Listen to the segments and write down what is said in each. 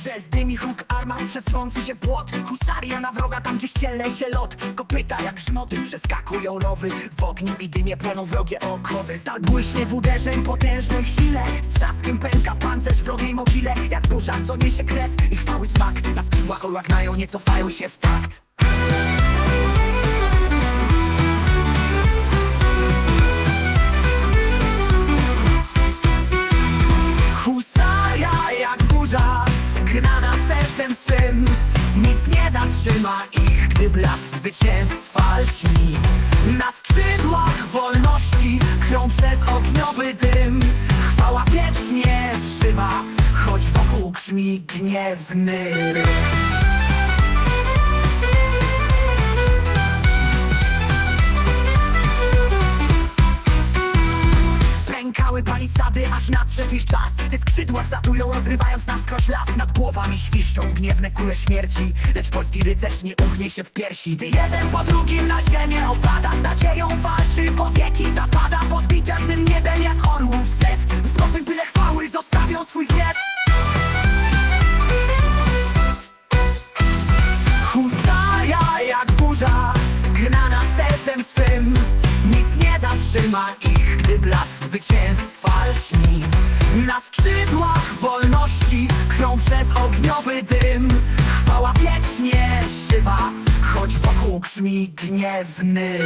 Przez dym huk armat, przez trący się płot. Husaria na wroga, tam gdzie ściele się lot. Kopyta jak grzmoty przeskakują rowy. W ogniu i dymie płoną wrogie okowy. Stal błyśnie w uderzeń potężnej sile. Z trzaskiem pęka pancerz wrogiej mogile Jak burza, co niesie krew i chwały smak. Na skrzydłach ołagnają, nie cofają się w takt nie zatrzyma ich, gdy blask zwycięstwa lśni. Na skrzydłach wolności chrą przez ogniowy dym. Chwała wiecznie żywa, choć wokół grzmi gniewny palisady, aż nadszedł ich czas. Te skrzydła zatują, rozrywając na skroś las. Nad głowami świszczą gniewne kule śmierci. Lecz polski rycerz nie uchnie się w piersi. Gdy jeden po drugim na ziemię opada Z nadzieją walczy, po wieki zapada. Pod bitewnym niebem jak orłów zew złotym pyle chwały zostawią swój gniew. Husaria jak burza, gnana sercem swym. Nic nie zatrzyma blask zwycięstwa lśni. Na skrzydłach wolności chrą przez ogniowy dym. Chwała wiecznie żywa, choć wokół grzmi gniewny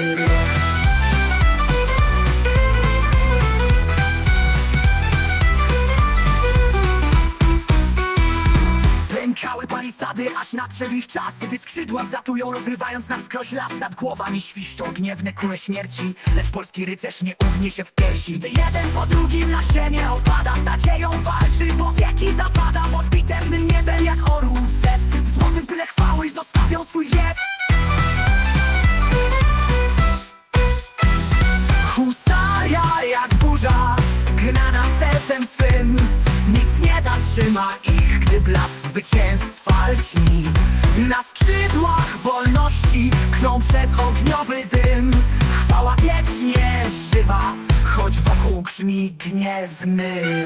aż nadszedł ich czas Gdy skrzydła zatują, rozrywając na wskroś las Nad głowami świszczą gniewne kule śmierci. Lecz polski rycerz nie ugnie się w piersi Gdy jeden po drugim na ziemię opada. Z nadzieją walczy, po wieki zapada. Pod bitewnym niebem jak orłów zew. W złotym pyle chwały zostawią swój wiew Husaria jak burza, gnana sercem swym. Nic nie zatrzyma ich, blask zwycięstwa lśni Na skrzydłach wolności krą przez ogniowy dym Chwała wiecznie żywa, choć wokół grzmi gniewny.